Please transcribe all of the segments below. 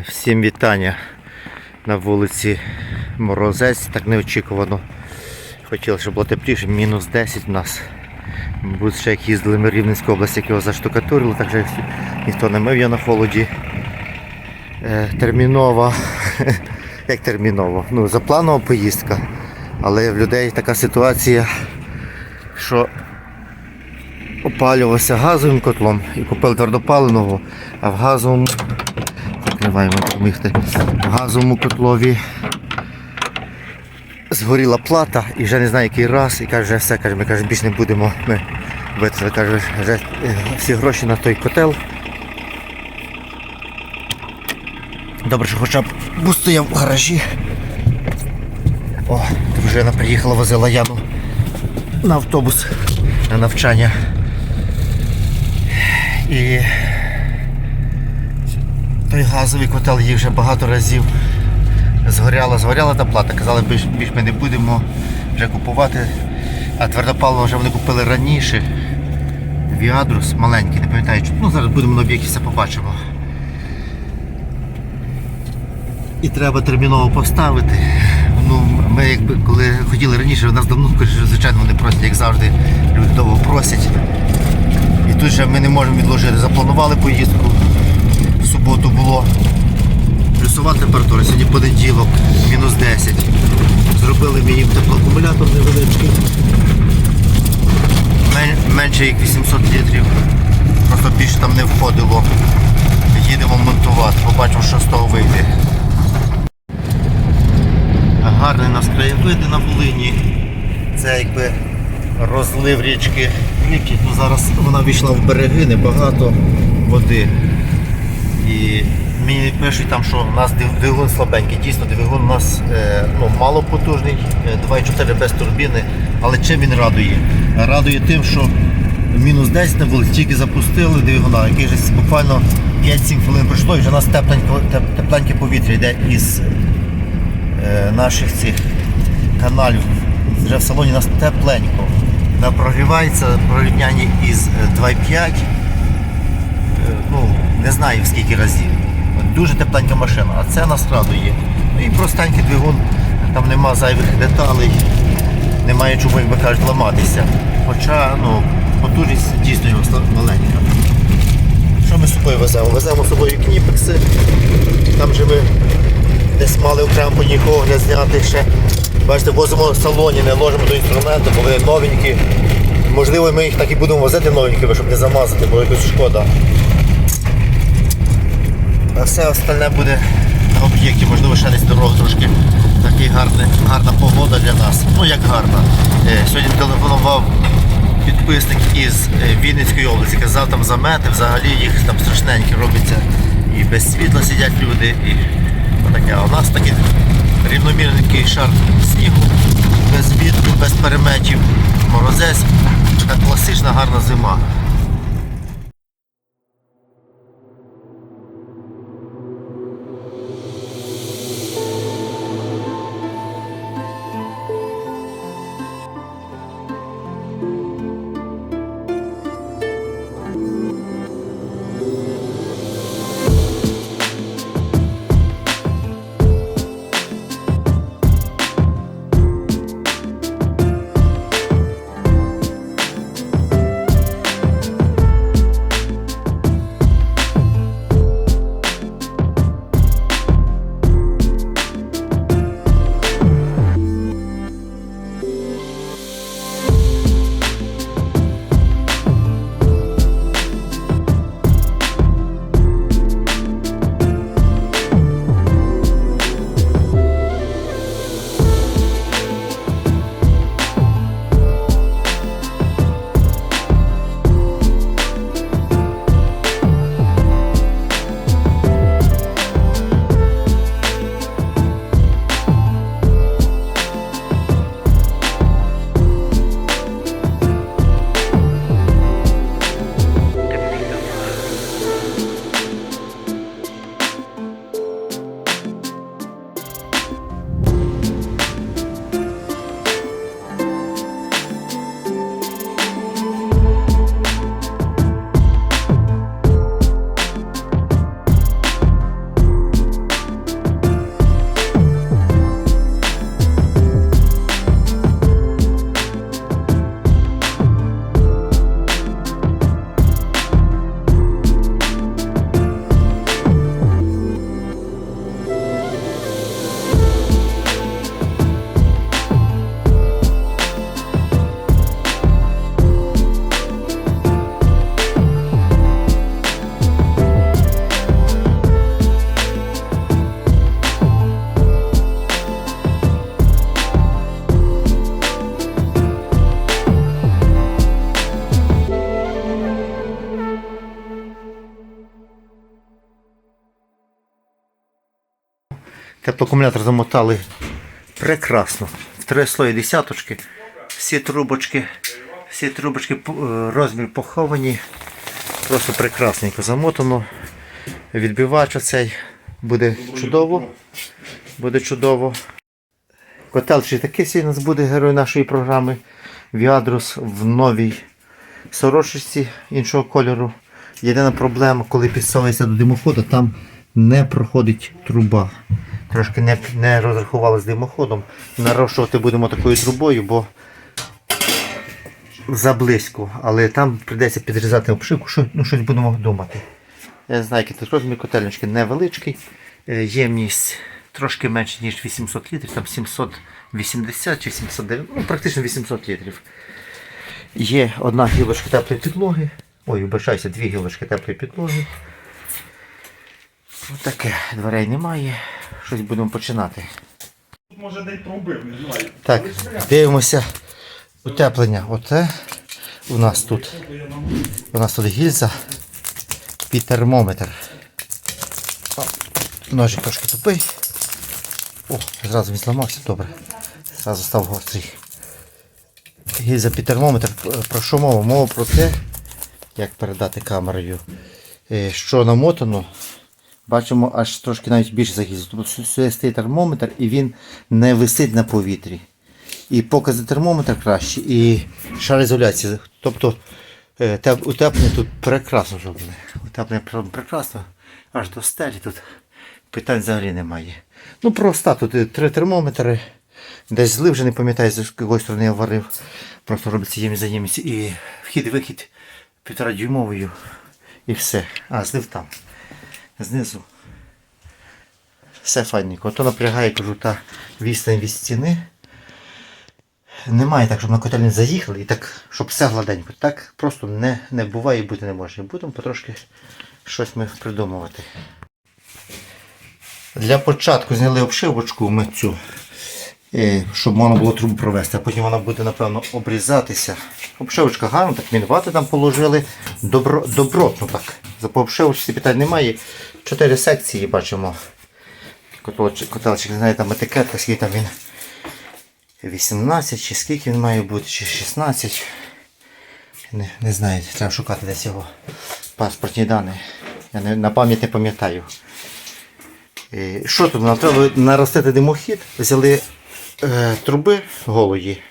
Всім вітання на вулиці Морозець, так неочікувано. Хотіли, щоб було тепліше, мінус 10 у нас. Мабуть, ще як їздили ми в Рівненську область, як його заштукатурили, так же ніхто не мив його на холоді. Е, термінова. як терміново? Ну, запланова поїздка. Але в людей така ситуація, що опалювався газовим котлом і купили твердопаленого, а в газовому закриваємо помігти. В газовому котлові згоріла плата і вже не знаю який раз, і каже, вже все, каже, ми каже, більше не будемо. Ми витратили, каже, вже е, всі гроші на той котел. Добре, що хоча б бус стояв в гаражі. О, дружина приїхала, возила Яну на автобус на навчання. І той газовий котел їй вже багато разів згоряла, згоряла та плата. Казали, більш, ми не будемо вже купувати. А твердопаливо вже вони купили раніше. Віадрус маленький, не пам'ятаю, ну зараз будемо на об'єкті все побачимо. І треба терміново поставити. Ну, ми якби коли хотіли раніше, у нас давно, звичайно, вони просять, як завжди, люди довго просять. І тут же ми не можемо відложити. Запланували поїздку. Суботу було плюсова температура, сьогодні понеділок, мінус 10. Зробили їм теплоакумулятор невеличкий. Менше як 800 літрів. Просто більше там не входило. Їдемо монтувати, побачимо, що з того вийде. Гарний нас краєвиди на Волині. Це якби розлив річки Ріки. Ну, зараз вона війшла в береги, небагато води. І мені пишуть там, що у нас двигун слабенький. Дійсно, двигун у нас е, ну, малопотужний, е, 2,4 без турбіни. Але чим він радує? Радує тим, що мінус 10 на вулиці, тільки запустили двигуна, який же буквально 5-7 хвилин пройшло і вже у нас тепленьке, тепленьке повітря йде із е, наших цих каналів. Вже в салоні у нас тепленько. Вона прогрівається в порівнянні із е, 2,5. Е, Ну, не знаю в скільки разів. Дуже тепленька машина, а це нас радує. Ну і простенький двигун, там нема зайвих деталей, немає чому, як би кажуть, ламатися. Хоча ну, потужність дійсно його маленька. Що ми з собою веземо? Веземо з собою кніпекси. Там же ми десь мали окремо по них огляд зняти ще. Бачите, возимо в салоні, не ложимо до інструменту, бо вони новенькі. Можливо, ми їх так і будемо возити новенькими, щоб не замазати, бо якось шкода. А все остальне буде на об'єкті, можливо, ще десь дорога трошки такий гарний, гарна погода для нас. Ну як гарна. Е, Сьогодні телефонував підписник із е, Вінницької області, казав там замети, взагалі їх там страшненькі робиться. І без світла сидять люди. І таке. А у нас такий рівномірненький шар снігу, без вітру, без переметів, морозець. Така класична гарна зима. Теплоакумулятор замотали прекрасно. В три слої десяточки. Всі трубочки, всі трубочки е, розмір поховані. Просто прекрасненько замотано. Відбивач оцей буде чудово. Буде чудово. Котелчий такий сьогодні нас буде герой нашої програми. Віадрус в новій сорочці іншого кольору. Єдина проблема, коли підставиться до димоходу, там не проходить труба. Трошки не, не розрахували з димоходом. Нарощувати будемо такою трубою, бо заблизько. Але там прийдеться підрізати обшивку, що, ну, щось будемо думати. Я не тут розмір котельнички невеличкий. Е, Ємність трошки менше, ніж 800 літрів, там 780 чи 790, ну практично 800 літрів. Є одна гілочка теплої підлоги. Ой, вибачаюся, дві гілочки теплої підлоги. Отаке, дверей немає. Щось будемо починати. Тут може десь пробив, не знаю. Так, дивимося. Утеплення. Оце у нас тут. У нас тут гільза під термометр. О, Ножик трошки тупий. О, зразу він зламався, добре. Зразу став гострий. Гільза під термометр. Про що мова? Мова про те, як передати камерою. е, Що намотано, бачимо аж трошки навіть більше за гільзу. Тобто сюди стоїть термометр і він не висить на повітрі. І покази термометр краще, і шароізоляція. Тобто е, утеплення тут прекрасно зроблене. Утеплення прекрасно. Аж до стелі тут питань взагалі немає. Ну проста, тут е, три термометри. Десь злив вже не пам'ятаю, з якої сторони я варив. Просто робиться ємність за. І вхід-вихід півтора дюймовою. І все. А, злив там. Знизу. Все файненько. Ото напрягає, кажу, та відстань від стіни. Немає так, щоб на котельні заїхали і так, щоб все гладенько. Так просто не, не буває і бути не може. Будемо потрошки щось ми придумувати. Для початку зняли обшивочку цю, е, щоб можна було трубу провести, а потім вона буде, напевно, обрізатися. Обшивочка гарна, так мінвати там положили. Добро, добротно так. За по обшивочці питань немає. Чотири секції бачимо. Котелчик, не знаю, там етикетка, скільки там він. 18 чи скільки він має бути, чи 16. Не, не знаю, треба шукати десь його паспортні дані. Я не, на пам'ять не пам'ятаю. Що тут? Нам треба наростити димохід, взяли е, труби голої,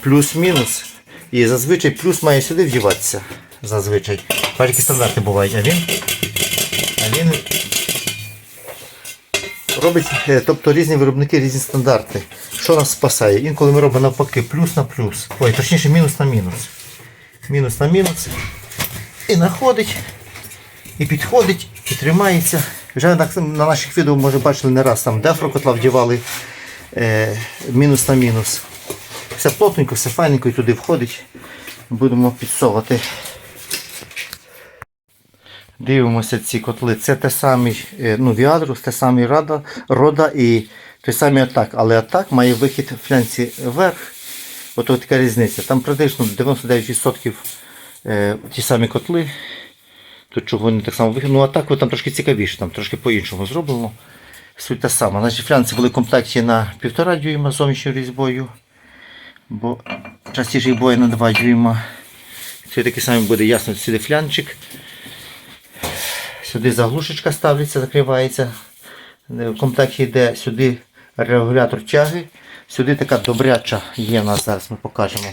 плюс-мінус. І зазвичай плюс має сюди вдіватися. Зазвичай. Які стандарти бувають, а він. А він робить, е, тобто різні виробники, різні стандарти. Що нас спасає? Інколи ми робимо навпаки плюс на плюс. Ой, точніше мінус на мінус. Мінус на мінус. І находить, і підходить, і тримається. Вже так на наших відео, може, бачили не раз там дефро котла вдівали е, мінус на мінус. Все плотненько, все файненько і туди входить. Будемо підсовувати. Дивимося ці котли. Це те самий е, ну, Віадрус, те самий Рада, Рода і той самий атак. Але атак має вихід в флянці вверх. Ото така різниця. Там практично 99% е, ті самі котли. Тут чого не так само вихід. Ну атак там трошки цікавіше, там трошки по-іншому зроблено. Суть та сама. Значить, флянці були в комплекті на 1,5 дюйма зовнішньою різьбою. Бо частіше їх буває на 2 дюйма. Це такий самий буде ясно, сюди флянчик. Сюди заглушечка ставиться, закривається. Е, В комплекті йде сюди регулятор тяги. Сюди така добряча є у нас зараз ми покажемо.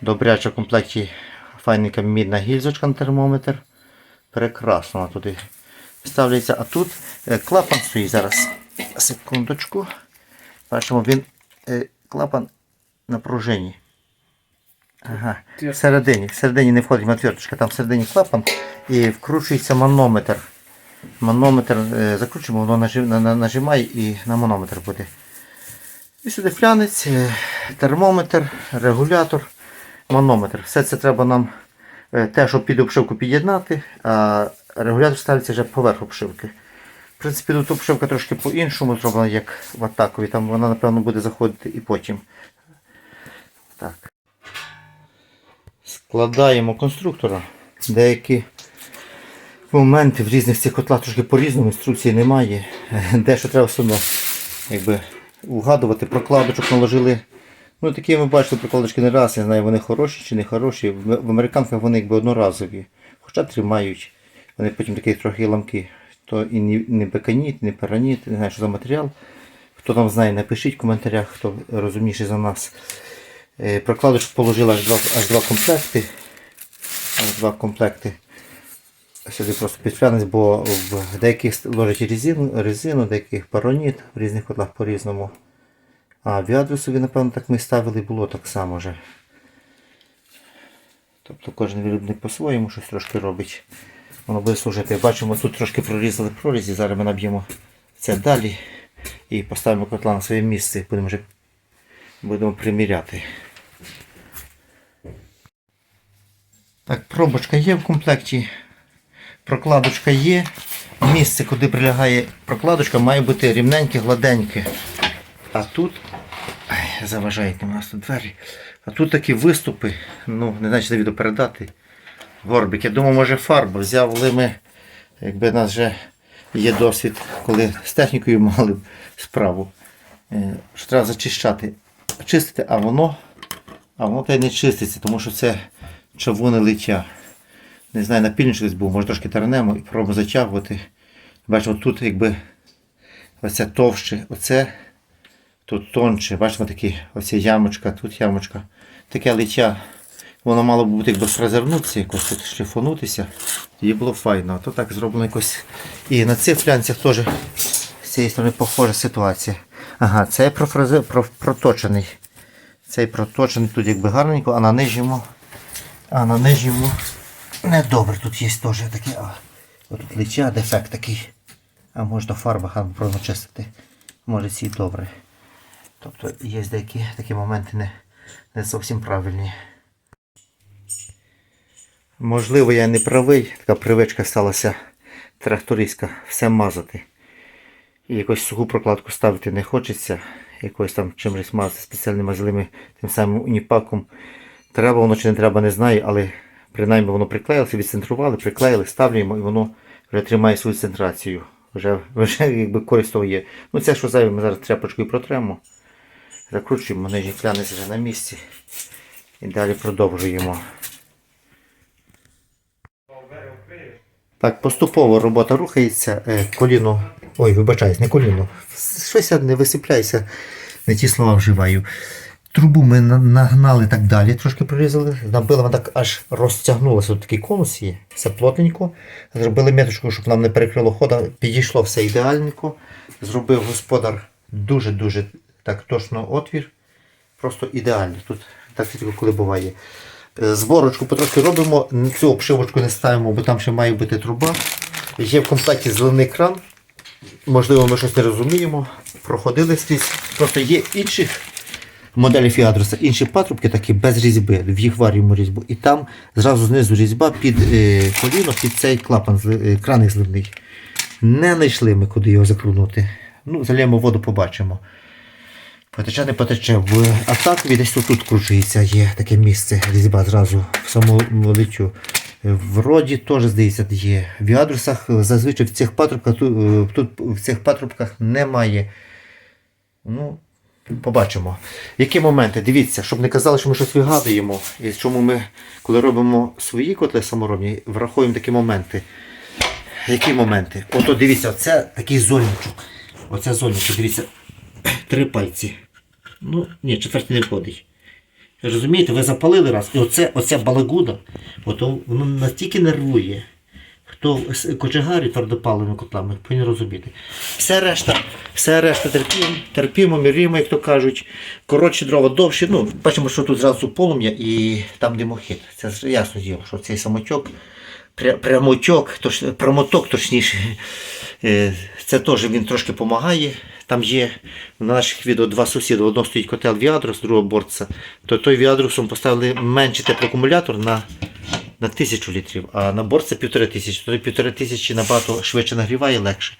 Добряча в комплекті файненька мідна гільзочка на термометр. Прекрасно вона туди ставляється. А тут е, клапан стоїть зараз. Секундочку. Бачимо, він е, клапан на пружині. Ага. Всередині, всередині не входить отверточка, там всередині клапан і вкручується манометр. Манометр е, закручуємо, воно нажи- на- на- нажимає і на манометр буде. І сюди флянець, е, термометр, регулятор, манометр. Все це треба нам е, те, щоб під обшивку під'єднати, а регулятор ставиться вже поверх обшивки. В принципі, тут обшивка трошки по-іншому зроблена, як в атакові. Там вона, напевно, буде заходити і потім. Так. Складаємо конструктора. Деякі моменти в різних цих котлах трошки по-різному, інструкції немає. дещо треба все одно якби, угадувати. Прокладочок наложили. Ну такі ми бачили прокладочки не раз, я знаю, вони хороші чи не хороші. В, американках вони якби одноразові. Хоча тримають. Вони потім такі трохи ламки. То і не беканіт, не параніт, не знаю, що за матеріал. Хто там знає, напишіть в коментарях, хто розумніший за нас. Е, Прокладочку положила аж два, аж два комплекти. Аж два комплекти. Сюди просто підпрянець, бо в деяких ложать резину, резину, деяких пароніт, в різних котлах по-різному. А в адресові, напевно, так ми ставили, було так само вже. Тобто кожен виробник по-своєму щось трошки робить. Воно буде служити. Бачимо, тут трошки прорізали прорізі, зараз ми наб'ємо це далі і поставимо котла на своє місце. Будемо вже будемо приміряти. Так, пробочка є в комплекті. Прокладочка є. Місце, куди прилягає прокладочка, має бути рівненьке, гладеньке. А тут. Ай, заважають у нас тут двері. А тут такі виступи, ну, не знаю, чи відео передати. Горбик. Я думаю, може фарба. Взяв лими, якби в нас вже є досвід, коли з технікою мали справу. Е, Що треба зачищати. Чистити, а воно, а воно та й не чиститься, тому що це чавуне лиття. Не знаю, напільничок десь був, може трошки тернемо і пробуємо затягувати. Бачимо, тут якби оце товще, оце тут тонше. Бачимо такі оця ямочка, тут ямочка. Таке лиття. Воно мало б бути якби фрезернутися, якось тут шліфонутися. Тоді було файно. А то так зроблено якось. І на цих флянцях теж з цієї сторони похожа ситуація. Ага, цей профразе... про... проточений. Цей проточений тут якби гарненько, а на нижньому. А на нижньому недобре. Тут є теж таке. А, отут лича, дефект такий. А можна фарба гарно промочистити. Може ці добре. Тобто є деякі такі моменти не, не зовсім правильні. Можливо, я не правий, така привичка сталася трактористська, все мазати. І якось суху прокладку ставити не хочеться. Якось там чимось мазати спеціальними мазливими тим самим уніпаком. Треба воно чи не треба, не знаю, але принаймні воно приклеїлося, відцентрували, приклеїли, ставлюємо і воно вже тримає свою центрацію. Вже, вже якби користь того є. Ну це що зайве, ми зараз тряпочкою протремо. Закручуємо, нижній клянець вже на місці. І далі продовжуємо. Так, поступово робота рухається, е, коліно. Ой, вибачаюсь, не коліно. Щось я не висипляюся, не ті слова вживаю. Трубу ми нагнали так далі, трошки прорізали. Набили, вона так аж розтягнулася. Тут такий конус є, все плотненько. Зробили меточку, щоб нам не перекрило хода. Підійшло все ідеальненько. Зробив господар дуже-дуже так точно отвір. Просто ідеально. Тут так тільки коли буває. Е, Зборочку потрошки робимо, цю обшивочку не ставимо, бо там ще має бути труба. Є в комплекті зелений кран. Можливо, ми щось не розуміємо. Проходили скрізь. Просто є інших моделів Фіадроса, інші патрубки такі без різьби, в їх варюємо різьбу. І там зразу знизу різьба під е, коліно, під цей клапан, е, краник зливний. Не знайшли ми, куди його закрунути. Ну, залємо воду, побачимо. Потече не потече. В атакові десь тут кручується, є таке місце, різьба зразу в самому личу. В роді теж, здається, є. В ядрусах зазвичай в цих патрубках, тут, е, тут в цих патрубках немає. Ну, побачимо. Які моменти? Дивіться, щоб не казали, що ми щось вигадуємо. І чому ми, коли робимо свої котли саморобні, враховуємо такі моменти. Які моменти? Ото дивіться, це такий зольничок. Оце зольничок, дивіться, три пальці. Ну, ні, четвертий не входить. Розумієте, ви запалили раз, і оце, оця балагуда, воно настільки нервує. Хто з кочегарі твердопаливими котлами, повинен розуміти. Все решта, все решта терпімо, терпімо, міряємо, як то кажуть. Коротші дрова довші. Ну, бачимо, що тут зразу полум'я і там димохід. Це ясно діло, що цей самотьок, пря- прямотьок, точ, прямоток точніше. е, Це теж він трошки допомагає. Там є на наших відео два сусіди. Одного стоїть котел Віадрус, другого борца. То той Віадрусом поставили менший теплоакумулятор на, на тисячу літрів, а на борт це півтори тисячі. Тоді півтори тисячі набагато швидше нагріває легше.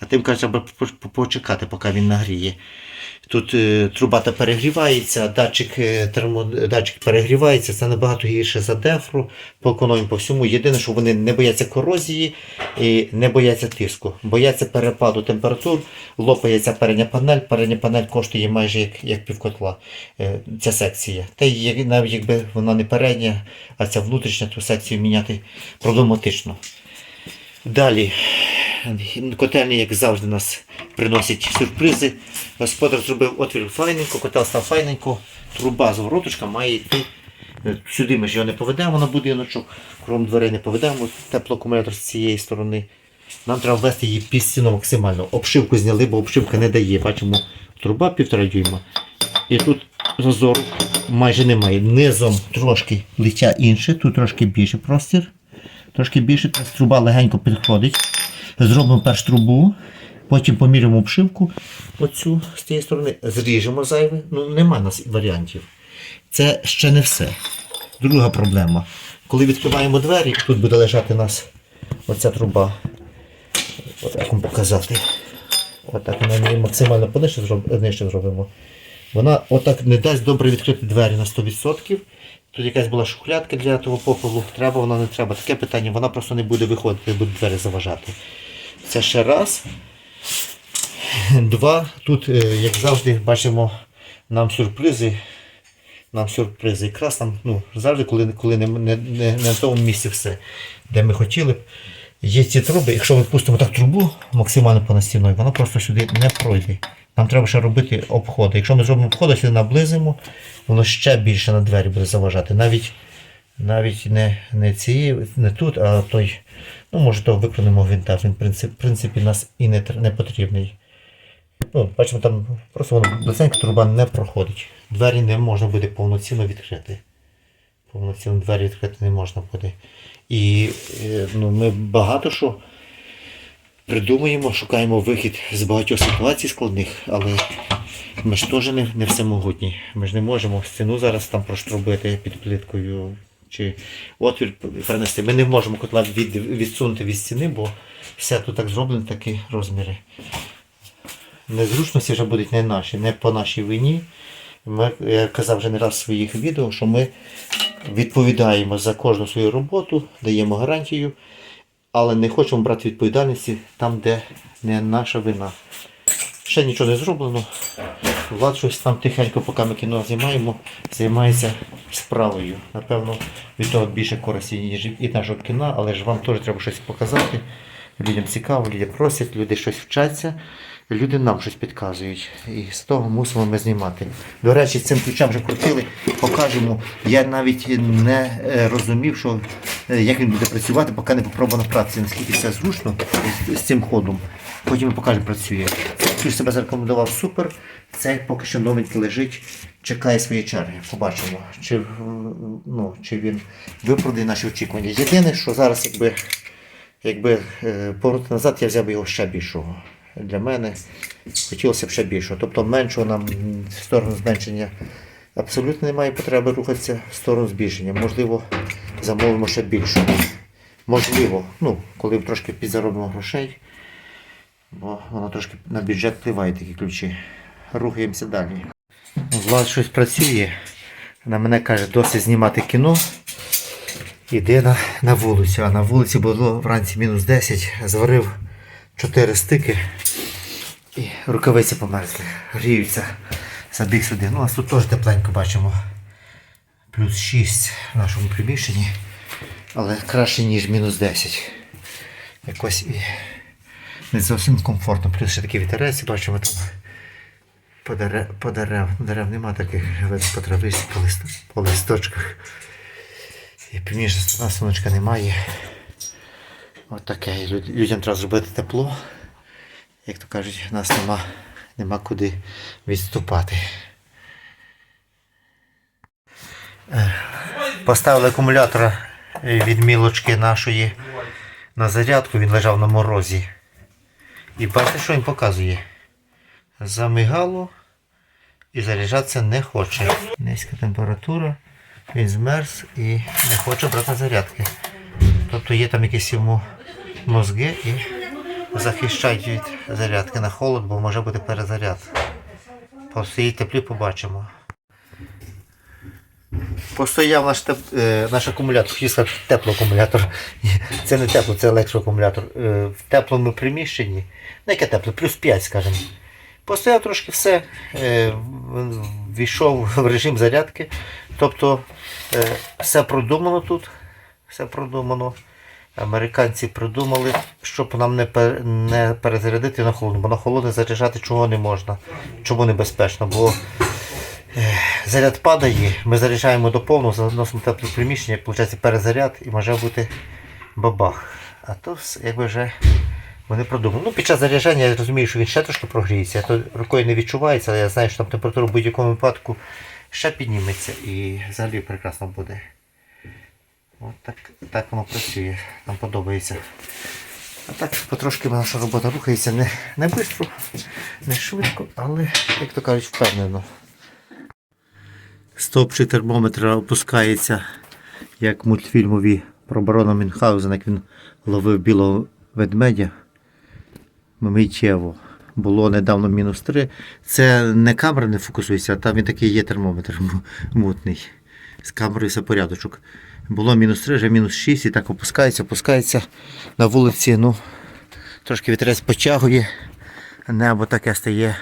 А тим каже, треба по- по- почекати, поки він нагріє. Тут е, труба та перегрівається, датчик, е, термо, датчик перегрівається, це набагато гірше за дефру, по економії по всьому. Єдине, що вони не бояться корозії і не бояться тиску. Бояться перепаду температур, лопається передня панель. Передня панель коштує майже як, як півкотла. е, Ця секція. Та й навіть якби вона не передня, а ця внутрішня, ту секцію міняти проблематично. Далі, котельні, як завжди, нас приносять сюрпризи. Господар зробив отвір файненько, котел став файненько, труба звороточка має йти. е, Сюди ми ж його не поведемо на будиночок, крім дверей не поведемо, теплоакумулятор з цієї сторони. Нам треба ввести її під стіну максимально. Обшивку зняли, бо обшивка не дає. Бачимо, труба півтора дюйма. І тут зазору майже немає. Низом трошки лиття інше, тут трошки більше простір. Трошки більше труба легенько підходить. Зробимо перш трубу, потім поміряємо обшивку оцю з тієї сторони, зріжемо зайве. Ну, нема нас варіантів. Це ще не все. Друга проблема. Коли відкриваємо двері, тут буде лежати нас оця труба. Як вам показати. Отак ми її максимально понижче зробимо. Вона отак не дасть добре відкрити двері на 100%. Тут якась була шухлядка для того попелу. Треба, вона не треба. Таке питання, вона просто не буде виходити, буде двері заважати. Це ще раз. Два. Тут, е, як завжди, бачимо нам сюрпризи. Нам сюрпризи. Якраз нам, ну, завжди, коли, коли не, не, не, на тому місці все, де ми хотіли. б. Є ці труби, якщо ми пустимо так трубу максимально понастінною, вона просто сюди не пройде. Нам треба ще робити обходи. Якщо ми зробимо обходи, сюди наблизимо, воно ще більше на двері буде заважати. Навіть, навіть не, не, ці, не тут, а той, ну може того виконемо гвинта. Він в принципі, нас і не, не потрібний. Ну, бачимо, там просто воно близенько труба не проходить. Двері не можна буде повноцінно відкрити. Повноцінно двері відкрити не можна буде. І е, ну, ми багато що придумуємо, шукаємо вихід з багатьох ситуацій складних, але ми ж теж не, не всемогутні. Ми ж не можемо стіну зараз там проштрубити під плиткою чи отвір перенести. Ми не можемо котла від, відсунути від стіни, бо все тут так зроблено, такі розміри. Незручності вже будуть не наші, не по нашій вині. Ми, я казав вже не раз в своїх відео, що ми відповідаємо за кожну свою роботу, даємо гарантію, але не хочемо брати відповідальності там, де не наша вина. Ще нічого не зроблено. Влад щось там тихенько, поки ми кіно знімаємо, займається справою. Напевно, від того більше користі, ніж від нашого кіна, але ж вам теж треба щось показати. Людям цікаво, люди просять, люди щось вчаться, люди нам щось підказують. І з того мусимо ми знімати. До речі, цим ключем вже крутили, покажемо. Я навіть не е, розумів, що, е, як він буде працювати, поки не попробував на практиці, наскільки це зручно з, цим ходом. Потім ми покажемо, працює. Ключ себе зарекомендував супер. Цей поки що новенький лежить, чекає своєї черги. Побачимо, чи, е, ну, чи він виправдає наші очікування. Єдине, що зараз якби Якби повернути назад, я взяв би його ще більшого. Для мене хотілося б ще більшого. Тобто меншого нам в сторону зменшення абсолютно немає потреби рухатися в сторону збільшення. Можливо, замовимо ще більшого. Можливо, ну, коли трошки підзаробимо грошей, бо воно трошки на бюджет впливає такі ключі. Рухаємося далі. Влад щось працює. На мене каже, досить знімати кіно. Іде на, на вулицю, а на вулиці було вранці мінус 10, зварив 4 стики і рукавиці померзли, гріються. Забіг сюди. Ну, а тут теж тепленько бачимо. Плюс 6 в нашому приміщенні. Але краще, ніж мінус 10. Якось і не зовсім комфортно. Плюс ще такий вітерець, бачимо там по дерев, по дерев. Дерев нема таких по по, лист, по листочках. І північна сторона сонечка немає. От таке. Люд- Людям треба зробити тепло. Як то кажуть, нас нема, нема куди відступати. Е, Поставили акумулятор від мілочки нашої на зарядку, він лежав на морозі. І бачите, що він показує? Замигало і заряджатися не хоче. Низька температура, він змерз і не хоче брати зарядки. Тобто є там якісь йому мозги і захищають від зарядки на холод, бо може бути перезаряд. Постоїть теплі, побачимо. Постояв наш, теп... е, наш акумулятор, сказати, теплоакумулятор. Це не тепло, це електроакумулятор. Е, В теплому приміщенні. Ну, яке тепло, плюс 5, скажімо. Постояв трошки все, е, війшов в режим зарядки. Тобто все продумано тут. Все продумано. Американці придумали, щоб нам не, не перезарядити на холодно, бо на холодне заряджати чого не можна. Чому небезпечно? Бо е, заряд падає, ми заряджаємо до повного, заносимо тепле приміщення, виходить перезаряд і може бути бабах. А то якби вже вони продумали. Ну, під час заряджання я розумію, що він ще трошки прогріється, то рукою не відчувається, але я знаю, що там температура в будь-якому випадку ще підніметься і взагалі прекрасно буде. От так, так воно працює, нам подобається. А так потрошки наша робота рухається не, не швидко, не швидко, але, як то кажуть, впевнено. Стопчик термометра опускається, як мультфільмові про барона Мюнхгаузена, як він ловив білого ведмедя миттєво. Було недавно мінус 3. Це не камера не фокусується, а там він такий є термометр мутний. З камерою все порядочок. Було мінус 3, вже мінус 6 і так опускається, опускається на вулиці. Ну, трошки вітерець потягує, небо таке стає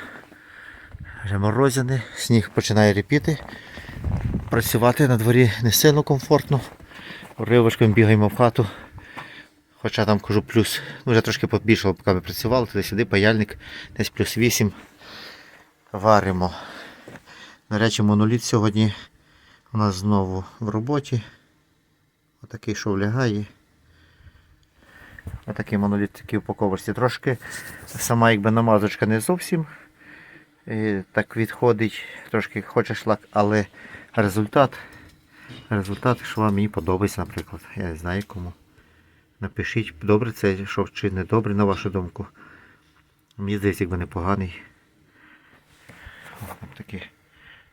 вже морозяне, сніг починає ріпіти. Працювати на дворі не сильно комфортно. Ривочком бігаємо в хату. Хоча там кажу плюс, ну вже трошки побільшало, поки ми працювали, туди-сюди паяльник, десь плюс 8. Варимо. До речі, моноліт сьогодні у нас знову в роботі. Отакий шов лягає. Отакий моноліт такий упаковочці. Трошки сама якби намазочка не зовсім е, так відходить, трошки хоче шлак, але результат, результат шва мені подобається, наприклад. Я не знаю кому. Напишіть, добре це шов чи не добре, на вашу думку. Мені здається, якби непоганий. О, там такі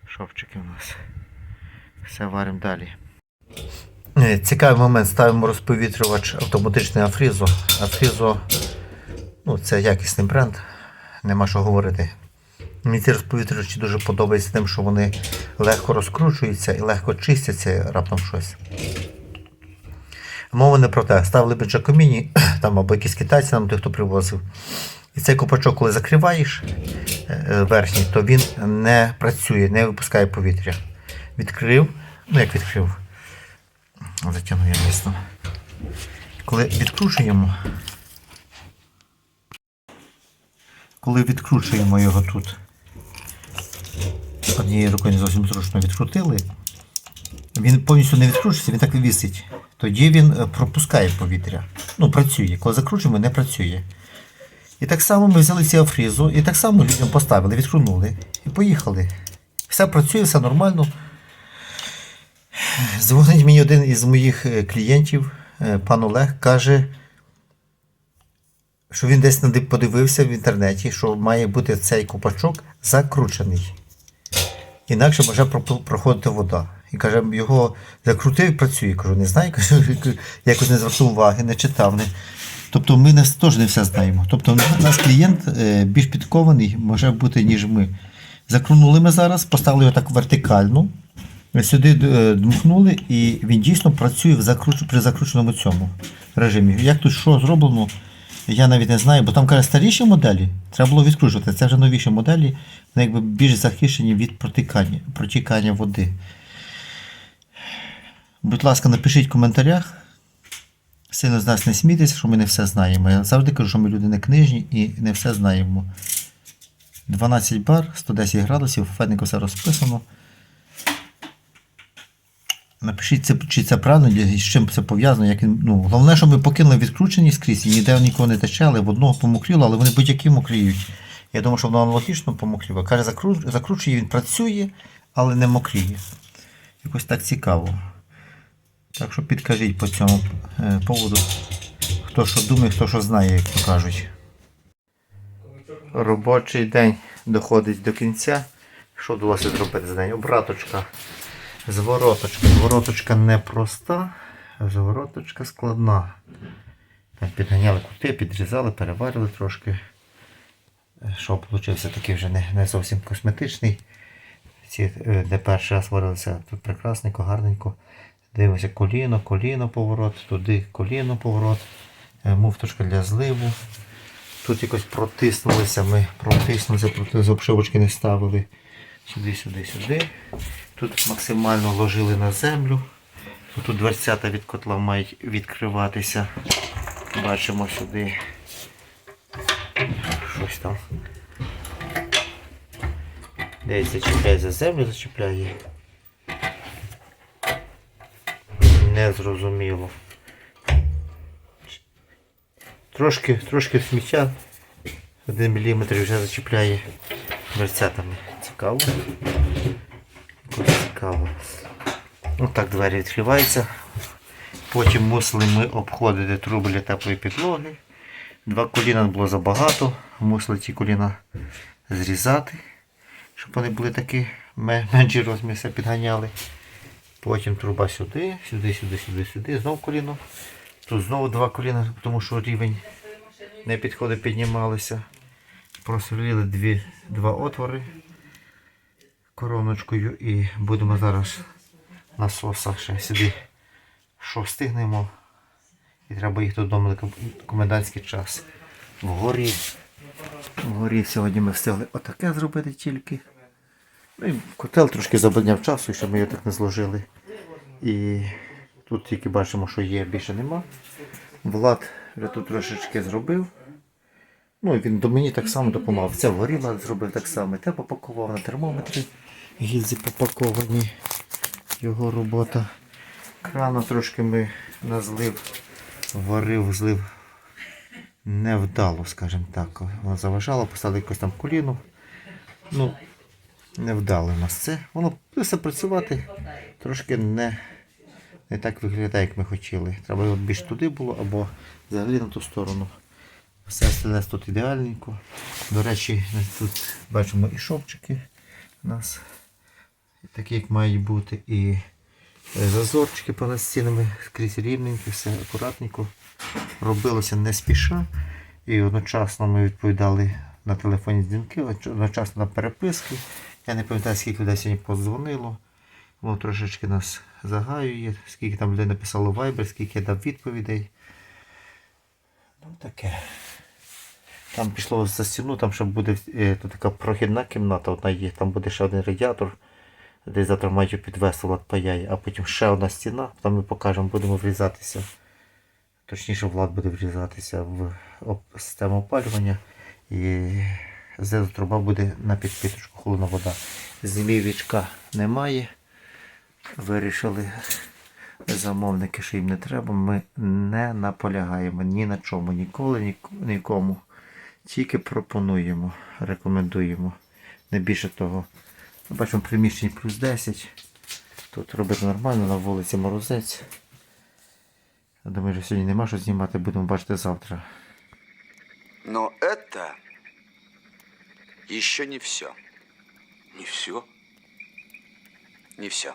шовчики у нас. Все варимо далі. Е, Цікавий момент. Ставимо розповітрювач автоматичний Афрізо. Афрізо ну, це якісний бренд, нема що говорити. Мені ці розповітрювачі дуже подобаються тим, що вони легко розкручуються і легко чистяться раптом щось. Мова не про те, ставили б Джакоміні, там або якісь китайці нам тих, хто привозив. І цей копачок, коли закриваєш е, верхній, то він не працює, не випускає повітря. Відкрив, ну як відкрив, затягну я місно. Коли відкручуємо, коли відкручуємо його тут, однією рукою не зовсім зручно відкрутили, він повністю не відкручується, він так і висить. Тоді він е, пропускає повітря. Ну, працює. Коли закручуємо, не працює. І так само ми взяли ці афрізу, і так само людям поставили, відкрунули і поїхали. Все працює, все нормально. Дзвонить мені один із моїх е, клієнтів, е, пан Олег, каже, що він десь подивився в інтернеті, що має бути цей копачок закручений. Інакше може проходити вода. І каже, його закрутив і працює. Кажу, не знаю, кажу, якось не звернув уваги, не читав. Не... Тобто ми не, теж не все знаємо. Тобто наш клієнт е, більш підкований може бути, ніж ми. Закрунули ми зараз, поставили його так вертикально. Сюди е, дмухнули, і він дійсно працює в закруч... при закрученому цьому режимі. Як тут що зроблено, я навіть не знаю, бо там каже старіші моделі, треба було відкручувати. Це вже новіші моделі, вони якби більш захищені від протікання, протікання води. Будь ласка, напишіть в коментарях. Сильно з нас не смійтеся, що ми не все знаємо. Я завжди кажу, що ми люди не книжні і не все знаємо. 12 бар, 110 градусів, фетнику все розписано. Напишіть, чи це правильно, з чим це пов'язано. Як ну, головне, щоб ми покинули відкручені скрізь і ніде нікого не тече, але в одного помокріло, але вони будь-які мокріють. Я думаю, що воно аналогічно помокріло. Каже, закручує, він працює, але не мокріє. Якось так цікаво. Так що підкажіть по цьому е, поводу, хто що думає, хто що знає, як то кажуть. Робочий день доходить до кінця. Що вдалося зробити за день? Обраточка. Звороточка. Звороточка не проста, звороточка складна. Так, підганяли кути, підрізали, переварили трошки. що получився такий вже не, не зовсім косметичний. Ці, е, де перший раз варилися, тут прекрасненько, гарненько. Дивимося коліно, коліно поворот, туди коліно поворот, е, муфточка для зливу. Тут якось протиснулися, ми протиснулися, проти обшивочки не ставили. Сюди, сюди, сюди. Тут максимально ложили на землю. Тут дверцята від котла мають відкриватися. Бачимо сюди. Щось там. Десь зачіпляє за землю, зачіпляє. Незрозуміло. Трошки, трошки сміття. Один міліметр вже зачіпляє дверцятами. Цікаво. Цікаво. Отак двері відкриваються. Потім мусили ми обходити труби для теплої підлоги. Два коліна було забагато. Мусили ті коліна зрізати, щоб вони були такі ме- менші розмір, все підганяли. Потім труба сюди, сюди, сюди, сюди, сюди. Знову коліно. Тут знову два коліна, тому що рівень не підходить, піднімалися. Просверлили дві, два отвори короночкою і будемо зараз насоса ще сюди. Що встигнемо. І треба їх додому на комендантський час. Вгорі. Вгорі сьогодні ми встигли отаке зробити тільки. Ну і котел трошки забадняв часу, щоб ми його так не зложили. І тут тільки бачимо, що є, більше нема. Влад вже тут трошечки зробив. Ну і він до мені так само допомагав. Це вгорі Влад зробив так само. Те попакував на термометрі. Гільзи попаковані. Його робота. Крану трошки ми на злив, варив, злив невдало, скажімо так. Вона заважала, поставили якось там коліно. Ну, невдало у нас це. Воно все працювати, трошки не, не так виглядає, як ми хотіли. Треба його більш туди було або взагалі на ту сторону. Все СТЛС тут ідеальненько. До речі, тут бачимо і шовчики у нас такі, як мають бути, і е, зазорчики понад стінами скрізь рівненько, все акуратненько. Робилося не спіша. І одночасно ми відповідали на телефонні дзвінки, одночасно на переписки. Я не пам'ятаю, скільки людей сьогодні подзвонило. Воно трошечки нас загаює, скільки там людей написало Viber, скільки я дав відповідей. Ну таке. Там пішло за стіну, там ще буде е, тут така прохідна кімната, одна є, там буде ще один радіатор, де завтра мають підвести Влад паяє, а потім ще одна стіна, там ми покажемо, будемо врізатися. Точніше, Влад буде врізатися в систему опалювання і знизу труба буде на підпіточку холодна вода. Змівічка немає. Вирішили замовники, що їм не треба. Ми не наполягаємо ні на чому, ніколи, нікому. Тільки пропонуємо, рекомендуємо. Не більше того. Ми бачимо приміщення плюс 10. Тут робити нормально, на вулиці морозець. Думаю, що сьогодні нема що знімати, будемо бачити завтра. Но это еще не все. Не все? Не все.